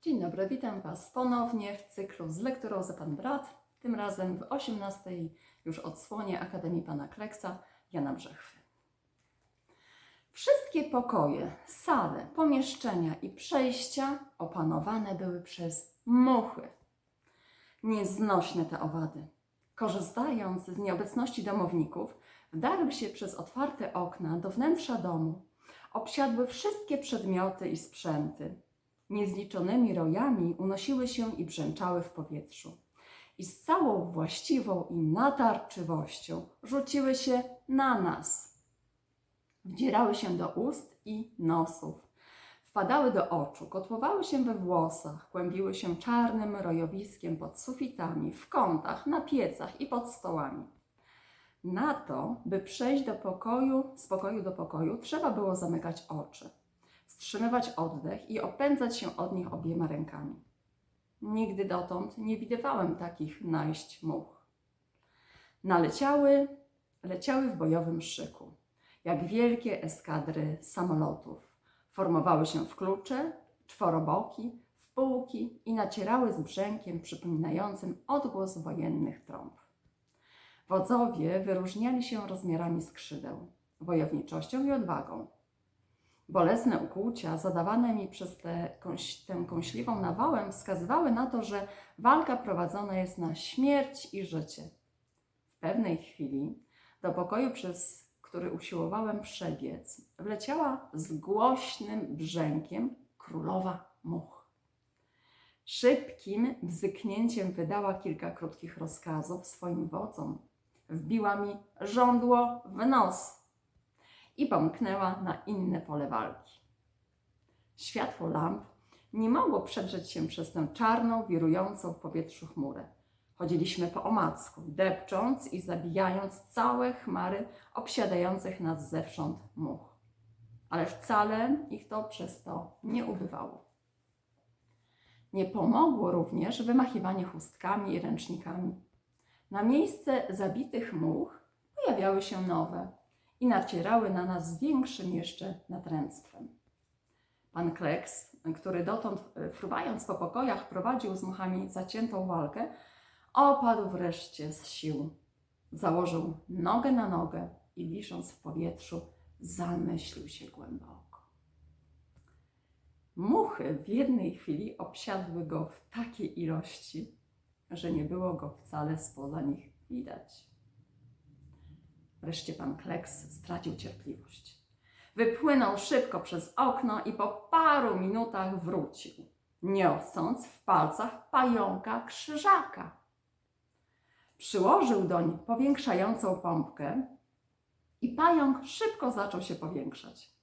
Dzień dobry, witam Was ponownie w cyklu z lekturą za Pan Brat, tym razem w 18 już odsłonie Akademii Pana Kleksa Jana Brzechwy. Wszystkie pokoje, sale, pomieszczenia i przejścia opanowane były przez muchy. Nieznośne te owady. Korzystając z nieobecności domowników, wdarły się przez otwarte okna do wnętrza domu. Obsiadły wszystkie przedmioty i sprzęty. Niezliczonymi rojami unosiły się i brzęczały w powietrzu. I z całą właściwą i natarczywością rzuciły się na nas. Wdzierały się do ust i nosów. Wpadały do oczu, kotłowały się we włosach, kłębiły się czarnym rojowiskiem pod sufitami, w kątach, na piecach i pod stołami. Na to, by przejść do pokoju, z pokoju do pokoju, trzeba było zamykać oczy, wstrzymywać oddech i opędzać się od nich obiema rękami. Nigdy dotąd nie widywałem takich najść much. Naleciały, leciały w bojowym szyku, jak wielkie eskadry samolotów. Formowały się w klucze, czworoboki, w półki i nacierały z brzękiem przypominającym odgłos wojennych trąb. Wodzowie wyróżniali się rozmiarami skrzydeł, wojowniczością i odwagą. Bolesne ukłucia zadawane mi przez tę, tę kąśliwą nawałę wskazywały na to, że walka prowadzona jest na śmierć i życie. W pewnej chwili do pokoju, przez który usiłowałem przebiec, wleciała z głośnym brzękiem królowa much. Szybkim bzyknięciem wydała kilka krótkich rozkazów swoim wodzom. Wbiła mi żądło w nos i pomknęła na inne pole walki. Światło lamp nie mogło przedrzeć się przez tę czarną, wirującą w powietrzu chmurę. Chodziliśmy po omacku, depcząc i zabijając całe chmary obsiadających nas zewsząd much. Ale wcale ich to przez to nie ubywało. Nie pomogło również wymachiwanie chustkami i ręcznikami. Na miejsce zabitych much pojawiały się nowe i nacierały na nas z większym jeszcze natręctwem. Pan Kleks, który dotąd e, fruwając po pokojach prowadził z muchami zaciętą walkę, opadł wreszcie z sił. Założył nogę na nogę i wisząc w powietrzu, zamyślił się głęboko. Muchy w jednej chwili obsiadły go w takiej ilości, że nie było go wcale spoza nich widać. Wreszcie pan Kleks stracił cierpliwość. Wypłynął szybko przez okno i po paru minutach wrócił, niosąc w palcach pająka krzyżaka. Przyłożył doń powiększającą pompkę i pająk szybko zaczął się powiększać.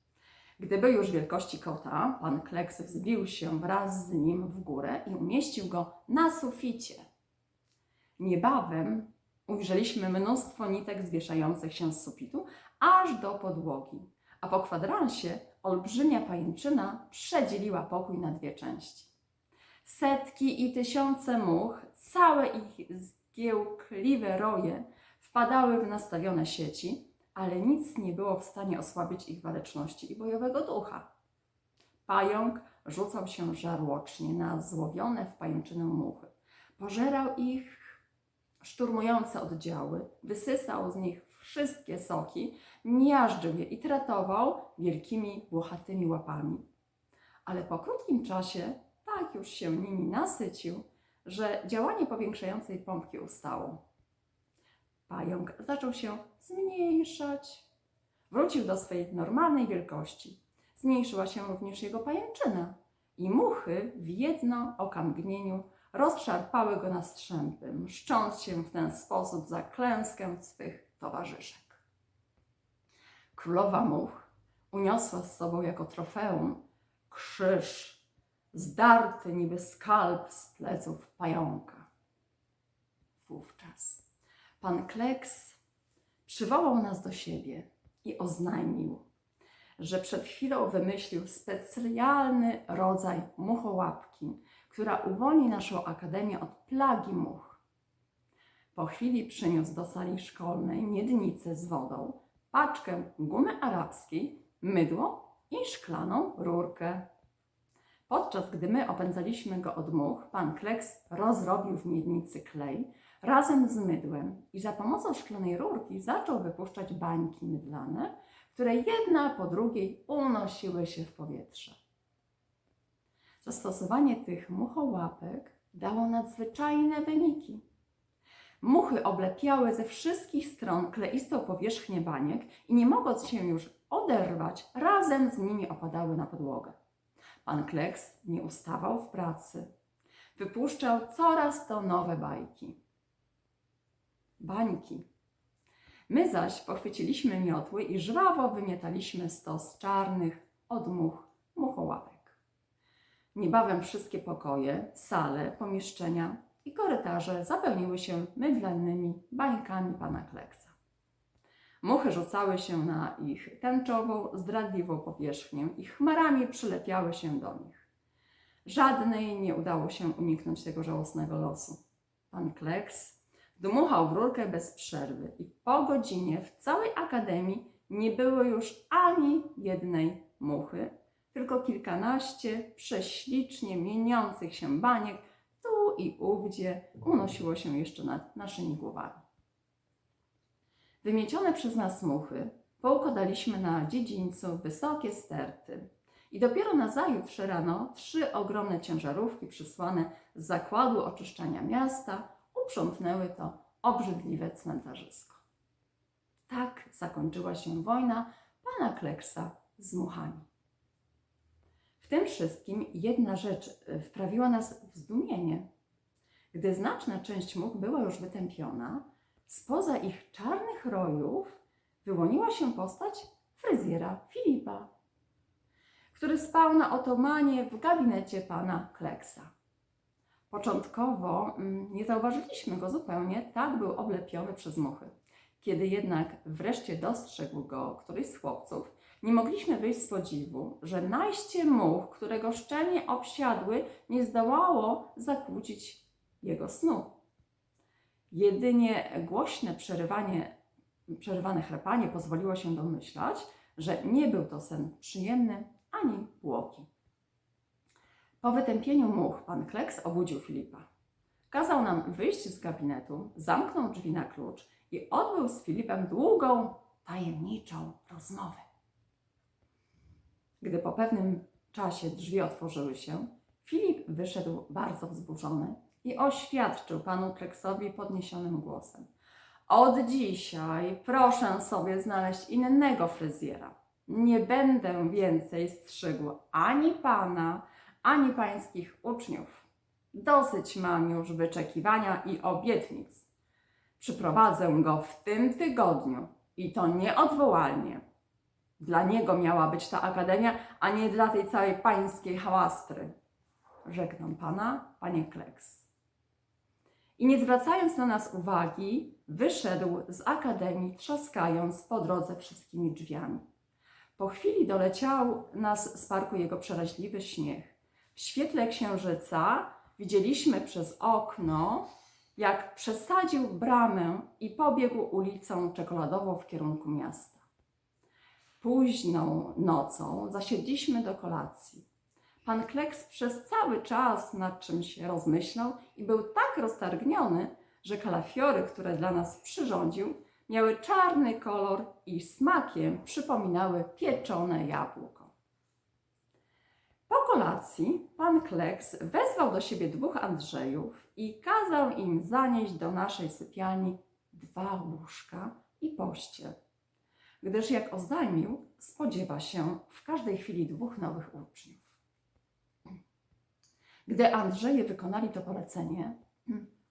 Gdy był już wielkości kota, pan Kleks wzbił się wraz z nim w górę i umieścił go na suficie. Niebawem ujrzeliśmy mnóstwo nitek zwieszających się z sufitu aż do podłogi, a po kwadransie olbrzymia pajęczyna przedzieliła pokój na dwie części. Setki i tysiące much, całe ich zgiełkliwe roje, wpadały w nastawione sieci, ale nic nie było w stanie osłabić ich waleczności i bojowego ducha. Pająk rzucał się żarłocznie na złowione w pajęczynę muchy. Pożerał ich szturmujące oddziały, wysysał z nich wszystkie soki, miażdżył je i tratował wielkimi, włochatymi łapami. Ale po krótkim czasie tak już się nimi nasycił, że działanie powiększającej pompki ustało. Pająk zaczął się zmniejszać. Wrócił do swej normalnej wielkości. Zmniejszyła się również jego pajęczyna i muchy w jedno okamgnieniu rozszarpały go na strzępy, mszcząc się w ten sposób za klęskę swych towarzyszek. Królowa much uniosła z sobą jako trofeum krzyż, zdarty niby skalp z pleców pająka. Wówczas pan Kleks przywołał nas do siebie i oznajmił, że przed chwilą wymyślił specjalny rodzaj muchołapki, która uwolni naszą akademię od plagi much. Po chwili przyniósł do sali szkolnej miednicę z wodą, paczkę gumy arabskiej, mydło i szklaną rurkę. Podczas gdy my opędzaliśmy go od much, pan Kleks rozrobił w miednicy klej razem z mydłem i za pomocą szklanej rurki zaczął wypuszczać bańki mydlane, które jedna po drugiej unosiły się w powietrze. Zastosowanie tych muchołapek dało nadzwyczajne wyniki. Muchy oblepiały ze wszystkich stron kleistą powierzchnię baniek i nie mogąc się już oderwać, razem z nimi opadały na podłogę. Pan Kleks nie ustawał w pracy. Wypuszczał coraz to nowe bajki. Bańki. My zaś pochwyciliśmy miotły i żwawo wymiataliśmy stos czarnych od much muchołapek. Niebawem wszystkie pokoje, sale, pomieszczenia i korytarze zapełniły się mydlanymi bańkami pana Kleksa. Muchy rzucały się na ich tęczową, zdradliwą powierzchnię i chmarami przylepiały się do nich. Żadnej nie udało się uniknąć tego żałosnego losu. Pan Kleks dmuchał w rurkę bez przerwy i po godzinie w całej akademii nie było już ani jednej muchy, tylko kilkanaście prześlicznie mieniących się baniek tu i ówdzie unosiło się jeszcze nad naszymi głowami. Wymiecione przez nas muchy poukładaliśmy na dziedzińcu wysokie sterty. I dopiero nazajutrz rano trzy ogromne ciężarówki przysłane z zakładu oczyszczania miasta uprzątnęły to obrzydliwe cmentarzysko. Tak zakończyła się wojna pana Kleksa z muchami. W tym wszystkim jedna rzecz y, wprawiła nas w zdumienie. Gdy znaczna część much była już wytępiona, spoza ich czarnych rojów wyłoniła się postać fryzjera Filipa, który spał na otomanie w gabinecie pana Kleksa. Początkowo mm, nie zauważyliśmy go zupełnie, tak był oblepiony przez muchy. Kiedy jednak wreszcie dostrzegł go któryś z chłopców, nie mogliśmy wyjść z podziwu, że najście much, które go szczelnie obsiadły, nie zdołało zakłócić jego snu. Jedynie głośne przerywanie, przerywane chrapanie pozwoliło się domyślać, że nie był to sen przyjemny ani błogi. Po wytępieniu much pan Kleks obudził Filipa. Kazał nam wyjść z gabinetu, zamknął drzwi na klucz i odbył z Filipem długą, tajemniczą rozmowę. Gdy po pewnym czasie drzwi otworzyły się, Filip wyszedł bardzo wzburzony i oświadczył panu Kleksowi podniesionym głosem. Od dzisiaj proszę sobie znaleźć innego fryzjera. Nie będę więcej strzygł ani pana, ani pańskich uczniów. Dosyć mam już wyczekiwania i obietnic. Przyprowadzę go w tym tygodniu i to nieodwołalnie. Dla niego miała być ta akademia, a nie dla tej całej pańskiej hałastry. Żegnam pana, panie Kleks. I nie zwracając na nas uwagi, wyszedł z akademii, trzaskając po drodze wszystkimi drzwiami. Po chwili doleciał nas z parku jego przeraźliwy śmiech. W świetle księżyca widzieliśmy przez okno, jak przesadził bramę i pobiegł ulicą czekoladową w kierunku miasta. Późną nocą zasiedliśmy do kolacji. Pan Kleks przez cały czas nad czymś rozmyślał i był tak roztargniony, że kalafiory, które dla nas przyrządził, miały czarny kolor i smakiem przypominały pieczone jabłko. Po kolacji pan Kleks wezwał do siebie dwóch Andrzejów i kazał im zanieść do naszej sypialni dwa łóżka i pościel, gdyż jak oznajmił, spodziewa się w każdej chwili dwóch nowych uczniów. Gdy Andrzeje wykonali to polecenie,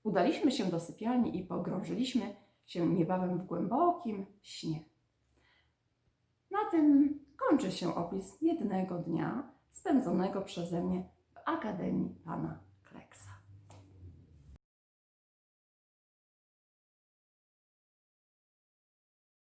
udaliśmy się do sypialni i pogrążyliśmy się niebawem w głębokim śnie. Na tym kończy się opis jednego dnia spędzonego przeze mnie w Akademii Pana